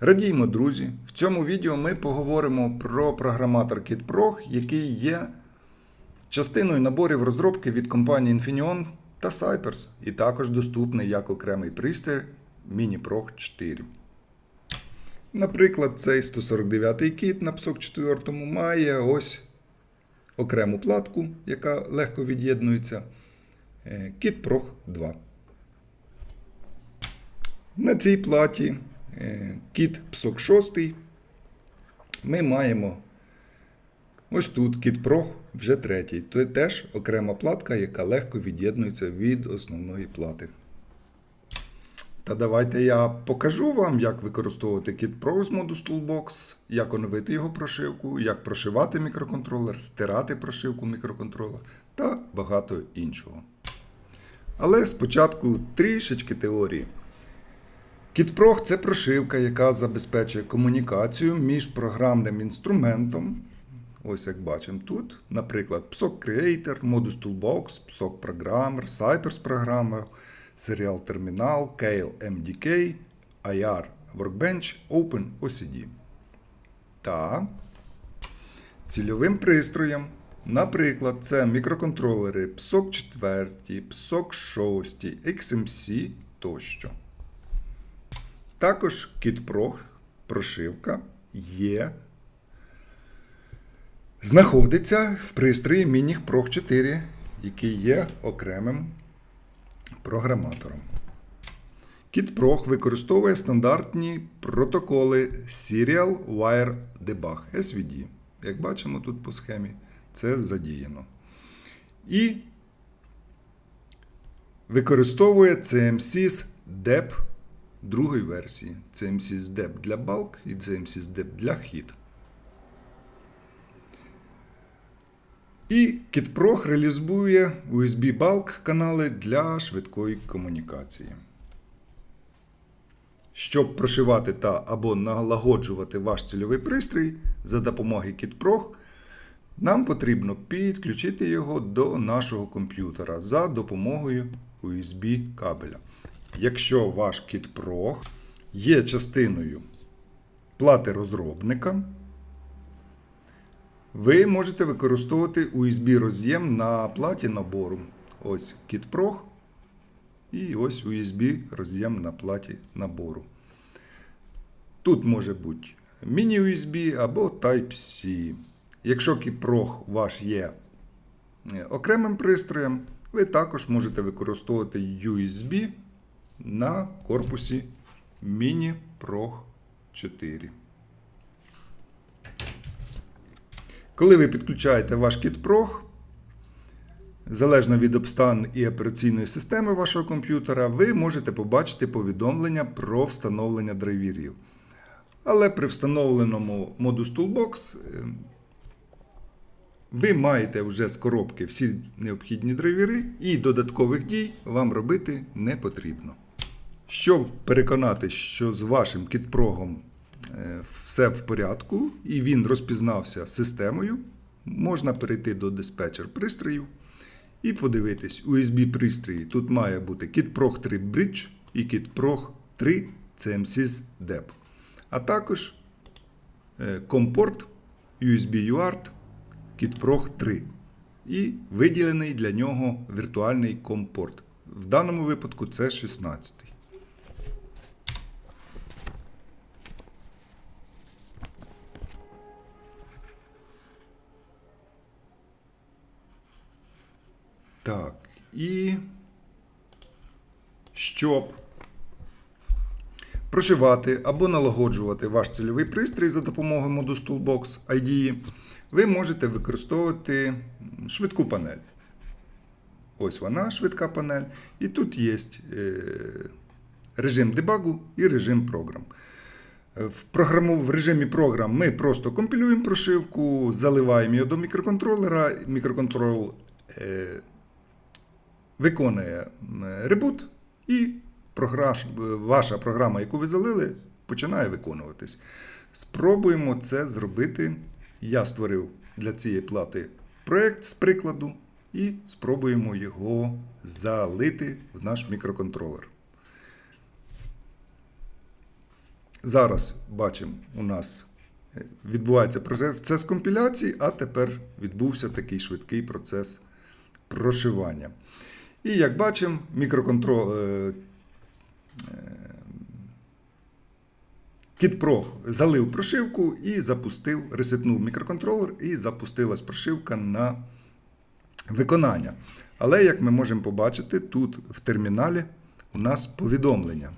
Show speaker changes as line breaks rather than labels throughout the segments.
Радіймо, друзі! В цьому відео ми поговоримо про програматор KitProg, який є частиною наборів розробки від компанії Infineon та Cypress, і також доступний як окремий пристрій MiniProg 4. Наприклад, цей 149-й кіт на PSOC 4 має ось окрему платку, яка легко від'єднується. е, KitProg 2. На цій платі е, кіт PSOC 6 ми маємо ось тут кіт Pro вже третій. Це теж окрема платка, яка легко від'єднується від основної плати. Та давайте я покажу вам, як використовувати кіт Pro з моду Toolbox, як оновити його прошивку, як прошивати мікроконтролер, стирати прошивку мікроконтролера та багато іншого. Але спочатку трішечки теорії. KitProg – це прошивка, яка забезпечує комунікацію між програмним інструментом. Ось як бачимо тут, наприклад, PSOC Creator, Modus Toolbox, PSOC Programmer, Cypress Programmer, Serial Terminal, Kale MDK, IR Workbench, OpenOCD. Та цільовим пристроєм, наприклад, це мікроконтролери PSOC 4, PSOC 6, XMC тощо. Також KitProg прошивка є. Знаходиться в пристрої Minich 4, який є окремим програматором. KitProg використовує стандартні протоколи Serial Wire Debug SVD. Як бачимо тут по схемі, це задіяно. І використовує CMSIS DEP другої версії. CMSIS DEP для Bulk і CMSIS DEP для HIT. І KitProg реалізує USB Bulk канали для швидкої комунікації. Щоб прошивати та або налагоджувати ваш цільовий пристрій за допомогою KitProg, нам потрібно підключити його до нашого комп'ютера за допомогою USB кабеля. Якщо ваш KitProg є частиною плати розробника, ви можете використовувати USB роз'єм на платі набору. Ось KitProg і ось USB роз'єм на платі набору. Тут може бути міні-USB або Type-C. Якщо KitProg ваш є е, окремим пристроєм, ви також можете використовувати USB на корпусі Mini Pro 4. Коли ви підключаєте ваш кіт KitProg, залежно від обставин і операційної системи вашого комп'ютера, ви можете побачити повідомлення про встановлення драйверів. Але при встановленому Modus Toolbox е, ви маєте вже з коробки всі необхідні драйвери, і додаткових дій вам робити не потрібно. Щоб переконати, що з вашим кітпрогом е, все в порядку і він розпізнався системою, можна перейти до диспетчер пристроїв і подивитись USB пристрої. Тут має бути KitProg 3 Bridge і KitProg 3 CMSIS DEP. А також е, компорт USB UART KitProg 3 і виділений для нього віртуальний компорт. В даному випадку це 16. Так, і щоб прошивати або налагоджувати ваш цільовий пристрій за допомогою Modus Toolbox IDE, ви можете використовувати швидку панель. Ось вона, швидка панель. І тут є е, режим дебагу і режим програм. В, програму, в режимі програм ми просто компілюємо прошивку, заливаємо її до мікроконтролера. Мікроконтрол е, виконує ребут, і програм, ваша програма, яку ви залили, починає виконуватись. Спробуємо це зробити. Я створив для цієї плати проєкт з прикладу і спробуємо його залити в наш мікроконтролер. Зараз бачимо, у нас е, відбувається процес компіляції, а тепер відбувся такий швидкий процес прошивання. І як бачимо, мікроконтрол. е, KitPro залив прошивку і запустив, ресетнув мікроконтролер і запустилась прошивка на виконання. Але, як ми можемо побачити, тут в терміналі у нас повідомлення.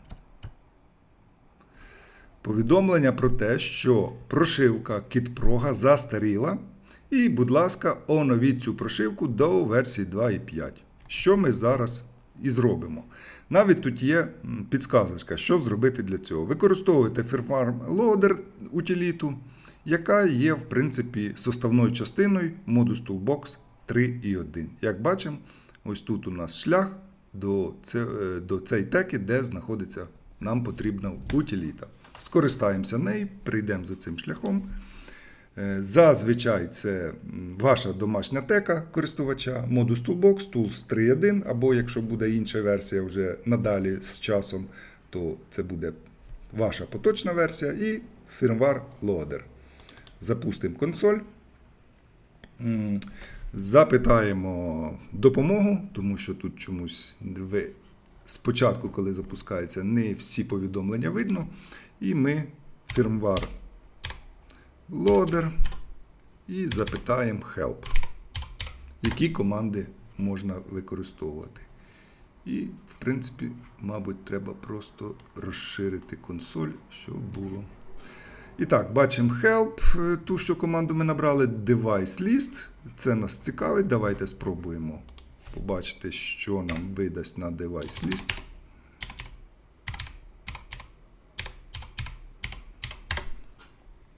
Повідомлення про те, що прошивка KitPro застаріла. І, будь ласка, оновіть цю прошивку до версії 2.5. Що ми зараз і зробимо. Навіть тут є підсказочка, що зробити для цього. Використовуйте Firmware Loader утиліту, яка є, в принципі, составною частиною Modus Toolbox 3.1. Як бачимо, ось тут у нас шлях до, е, до цієї теки, де знаходиться нам потрібна утиліта. Скористаємося нею, прийдемо за цим шляхом. Е, Зазвичай це ваша домашня тека користувача Modus Toolbox, Tools 3.1, або якщо буде інша версія вже надалі з часом, то це буде ваша поточна версія і firmware loader. Запустимо консоль. Запитаємо допомогу, тому що тут чомусь ви спочатку, коли запускається, не всі повідомлення видно. І ми firmware loader і запитаємо help, які команди можна використовувати. І, в принципі, мабуть, треба просто розширити консоль, щоб було. І так, бачимо help, е, ту, що команду ми набрали, device list. Це нас цікавить. Давайте спробуємо побачити, що нам видасть на device list.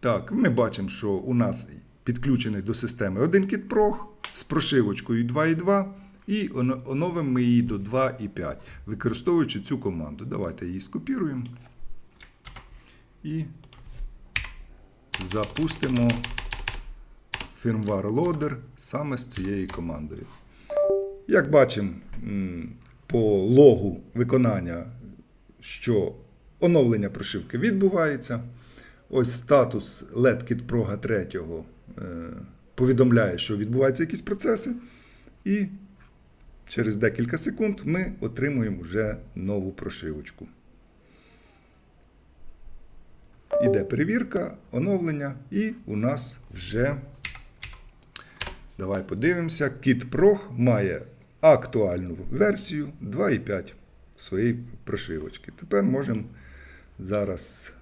Так, ми бачимо, що у нас підключений до системи один кітпрог з прошивочкою 2.2 і оновимо ми її до 2.5, використовуючи цю команду. Давайте її скопіруємо і запустимо firmware loader саме з цією командою. Як бачимо по логу виконання, що оновлення прошивки відбувається. Ось статус LEDKit Pro 3 е, повідомляє, що відбуваються якісь процеси. І через декілька секунд ми отримуємо вже нову прошивочку. Іде перевірка, оновлення, і у нас вже. Давай подивимося. Kit Pro має актуальну версію 2.5 своєї прошивочки. Тепер можемо зараз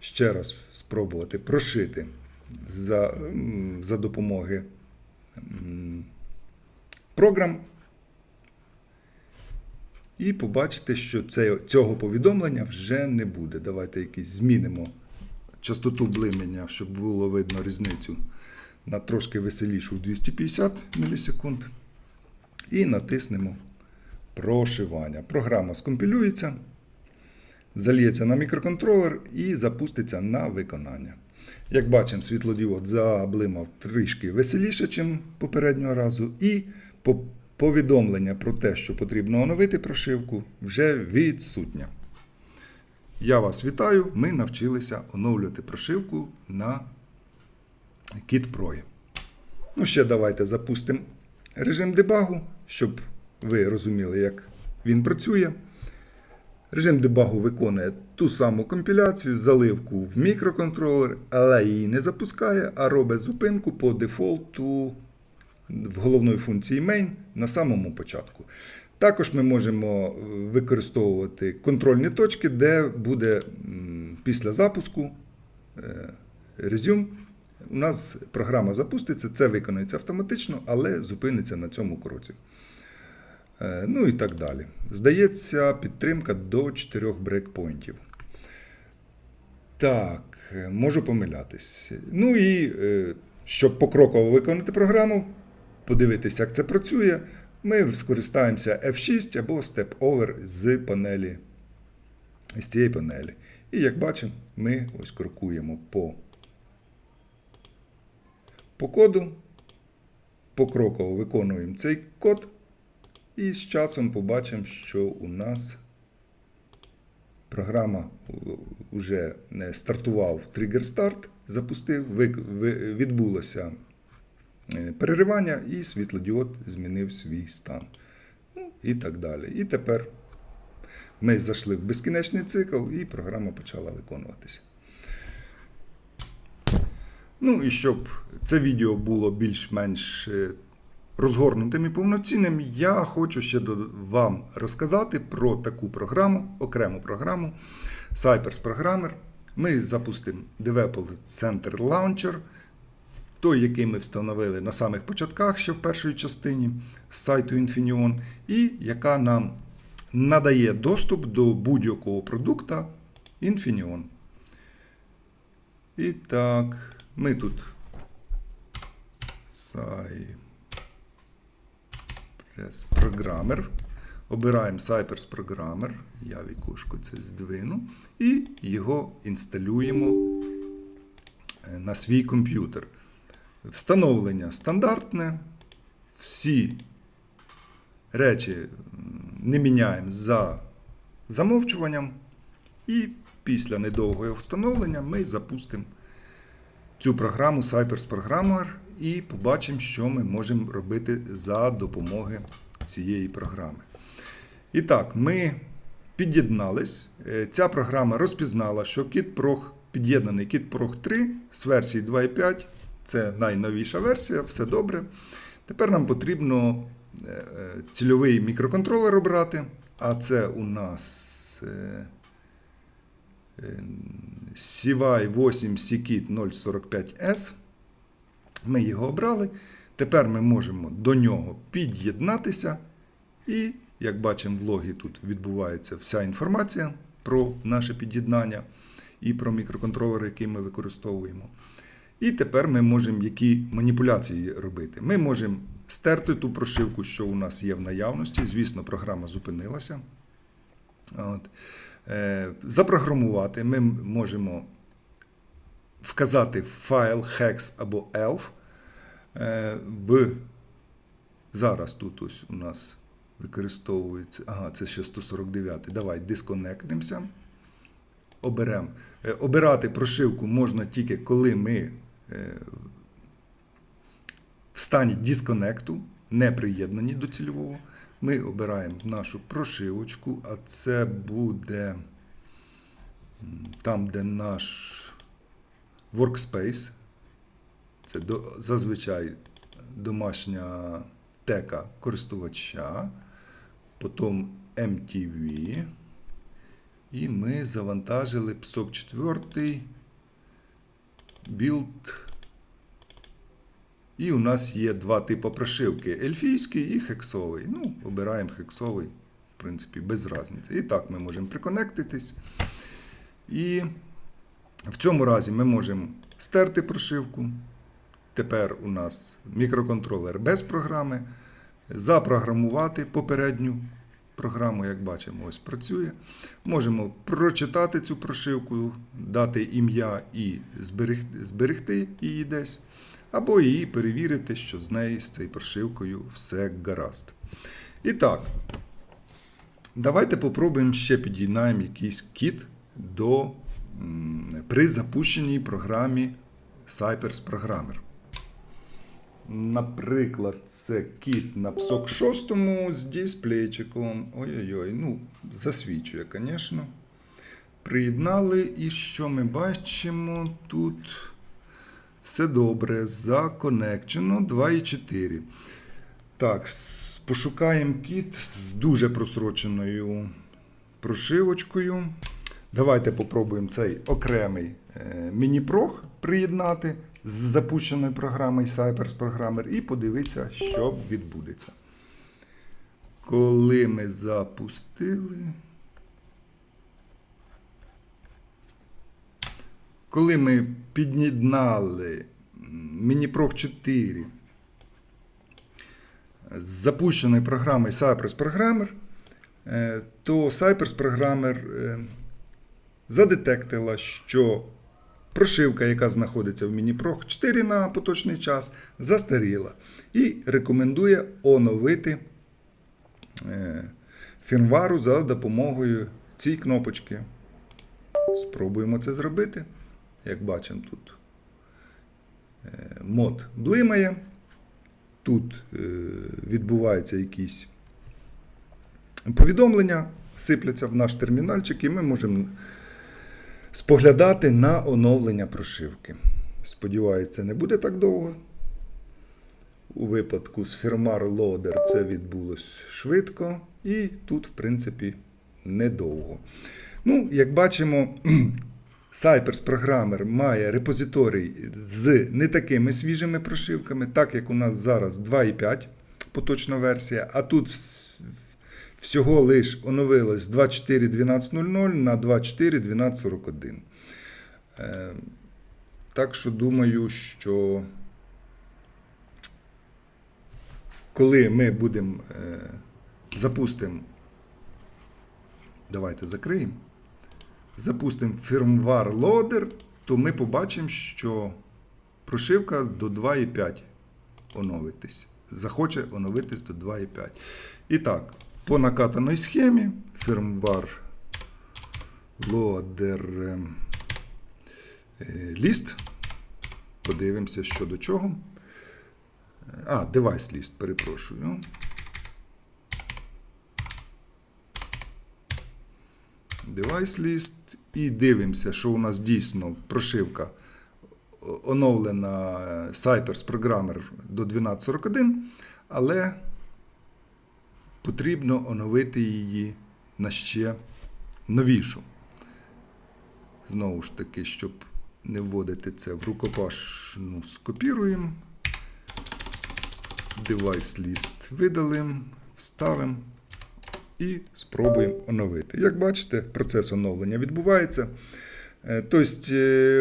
ще раз спробувати прошити за, за допомоги програм. І побачите, що цього повідомлення вже не буде. Давайте якісь змінимо частоту блимання, щоб було видно різницю на трошки веселішу в 250 мілісекунд. І натиснемо прошивання. Програма скомпілюється, зальється на мікроконтролер і запуститься на виконання. Як бачимо, світлодіод заблимав трішки веселіше, ніж попереднього разу. І по- повідомлення про те, що потрібно оновити прошивку, вже відсутнє. Я вас вітаю. Ми навчилися оновлювати прошивку на Kit Pro. Ну, ще давайте запустимо режим дебагу, щоб ви розуміли, як він працює. Режим дебагу виконує ту саму компіляцію, заливку в мікроконтролер, але її не запускає, а робить зупинку по дефолту в головної функції main на самому початку. Також ми можемо е, використовувати контрольні точки, де буде після запуску е, resume. У нас програма запуститься, це виконується автоматично, але зупиниться на цьому кроці. Е, Ну і так далі. Здається, підтримка до 4 брейкпойнтів. Так, можу помилятись. Ну і е, щоб покроково виконати програму, подивитися, як це працює, ми скористаємося F6 або Step Over з панелі, з цієї панелі. І як бачимо, ми ось крокуємо по, по коду, покроково виконуємо цей код. І з часом побачимо, що у нас програма вже стартував тригер старт, запустив, відбулося е, переривання, і світлодіод змінив свій стан. Ну, і так далі. І тепер ми зайшли в безкінечний цикл, і програма почала виконуватися. Ну і щоб це відео було більш-менш е, розгорнутим і повноцінним, я хочу ще вам розказати про таку програму, окрему програму Cypress Programmer. Ми запустимо Developer Center Launcher, той, який ми встановили на самих початках, ще в першій частині з сайту Infineon, і яка нам надає доступ до будь-якого продукта Infineon. І так, ми тут Cypress Programmer. Обираємо Cypress Programmer. Я вікошку це здвину. І його інсталюємо е, на свій комп'ютер. Встановлення стандартне. Всі речі не міняємо за замовчуванням. І після недовгого встановлення ми запустимо цю програму Cypress Programmer і побачимо, що ми можемо робити за допомогою цієї програми. І так, ми під'єднались. Е, Ця програма розпізнала, що KitProg під'єднаний KitProg 3 з версії 2.5. Це найновіша версія, все добре. Тепер нам потрібно е, е, цільовий мікроконтролер обрати, а це у нас е, е, CY 8 CKIT 045S. Ми його обрали. Тепер ми можемо до нього під'єднатися. І, як бачимо, в логі тут відбувається вся інформація про наше під'єднання і про мікроконтролер, який ми використовуємо. І тепер ми можемо які маніпуляції робити. Ми можемо стерти ту прошивку, що у нас є в наявності. Звісно, програма зупинилася. От. Е, Запрограмувати ми можемо вказати файл hex або elf. Е, В... Зараз тут ось у нас використовується. Ага, це ще 149. Давай дисконектимося. Оберемо. Е, Обирати прошивку можна тільки коли ми е, в стані дисконекту, не приєднані до цільового. Ми обираємо нашу прошивочку, а це буде там, де наш workspace. Це до, зазвичай домашня тека користувача, потім MTV. І ми завантажили PSOC 4 білд. І у нас є два типи прошивки: ельфійський і хексовий. Ну, обираємо хексовий, в принципі, без різниці. І так ми можемо приконектитись. І в цьому разі ми можемо стерти прошивку. Тепер у нас мікроконтролер без програми. Запрограмувати попередню програму, як бачимо, ось працює. Можемо прочитати цю прошивку, дати ім'я і зберегти, зберегти її десь, або її перевірити, що з нею, з цією прошивкою, все гаразд. І так, давайте попробуємо ще під'єднаємо якийсь кіт до, при запущеній програмі Cypress Programmer. Наприклад, це кіт на PSOC 6 з дисплейчиком. Ой-ой-ой, ну, засвічує, звісно. Приєднали, і що ми бачимо? Тут все добре. Законекчено 2,4. Так, пошукаємо кіт з дуже просроченою прошивочкою. Давайте попробуємо цей окремий е, міні-прог приєднати з запущеною програмою Cypress Programmer і подивитися, що відбудеться. Коли ми запустили. Коли ми під'єднали міні-прог 4 з запущеною програмою Cypress Programmer, е, то Cypress Programmer е, задетектила, що прошивка, яка знаходиться в міні-прог 4 на поточний час, застаріла і рекомендує оновити е, фірмвару за допомогою цієї кнопочки спробуємо це зробити. Як бачимо, тут е, мод блимає. Тут е, відбуваються якісь повідомлення, сипляться в наш термінальчик, і ми можемо споглядати на оновлення прошивки. Сподіваюся, не буде так довго. У випадку з Firmware Loader це відбулось швидко, і тут, в принципі, недовго. Ну, як бачимо, Cypress Programmer має репозиторій з не такими свіжими прошивками, так як у нас зараз 2.5 поточна версія, а тут всього лиш оновилось з 24.12.00 на 24.12.41. Е, Так що думаю, що коли ми будемо е, запустимо, давайте закриємо, запустимо firmware loader, то ми побачимо, що прошивка до 2.5 оновитись. Захоче оновитись до 2.5. І так, по накатаної схемі firmware loader е, е, list. Подивимося, що до чого. А, device list, перепрошую. Device list. І дивимося, що у нас дійсно прошивка оновлена е, Cypress Programmer до 12.41, але потрібно оновити її на ще новішу. Знову ж таки, щоб не вводити це в рукопашну, скопіруємо. Device list видалимо, вставимо і спробуємо оновити. Як бачите, процес оновлення відбувається. Тобто,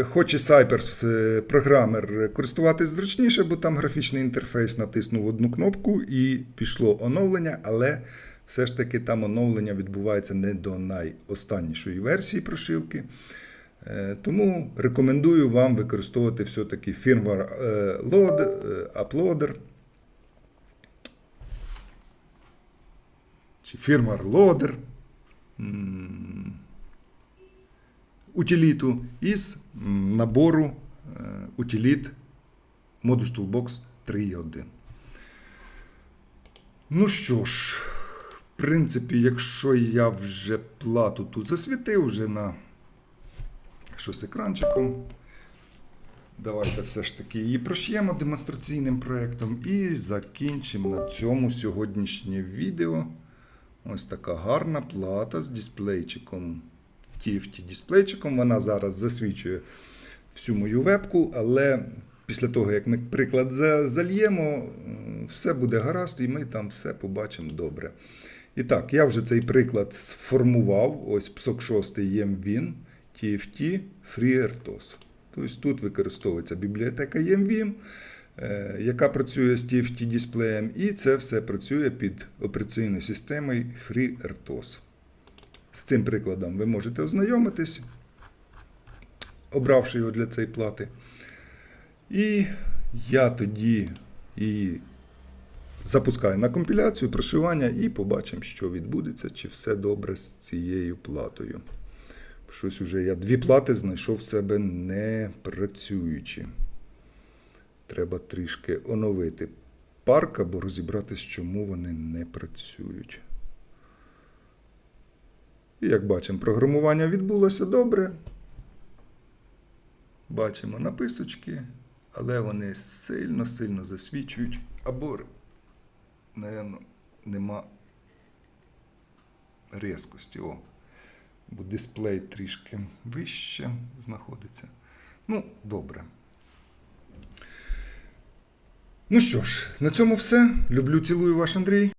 хоче Cypress е, програмер користуватись зручніше, бо там графічний інтерфейс натиснув одну кнопку і пішло оновлення, але все ж таки там оновлення відбувається не до найостаннішої версії прошивки. Тому рекомендую вам використовувати все-таки firmware load, uploader чи firmware loader утиліту із набору е, утиліт Modus Toolbox 3.1. Ну що ж, в принципі, якщо я вже плату тут засвітив вже на щось екранчиком. Давайте все ж таки її прош'ємо демонстраційним проєктом і закінчимо на цьому сьогоднішнє відео. Ось така гарна плата з дисплейчиком. TFT дисплейчиком. Вона зараз засвічує всю мою вебку, але після того, як ми приклад зальємо, все буде гаразд, і ми там все побачимо добре. І так, я вже цей приклад сформував. Ось PSOC 6 YMWin TFT FreeRTOS. Тобто тут використовується бібліотека YMVim, е, яка працює з TFT дисплеєм, і це все працює під операційною системою FreeRTOS. З цим прикладом ви можете ознайомитись, обравши його для цієї плати. І я тоді її запускаю на компіляцію, прошивання і побачимо, що відбудеться, чи все добре з цією платою. Щось уже я дві плати знайшов в себе не працюючи. Треба трішки оновити парк або розібратись, чому вони не працюють. І як бачимо, програмування відбулося добре. Бачимо написочки, але вони сильно-сильно засвічують. Або, напевно, нема різкості. О, бо дисплей трішки вище знаходиться. Ну, добре. Ну що ж, на цьому все. Люблю, цілую ваш Андрій.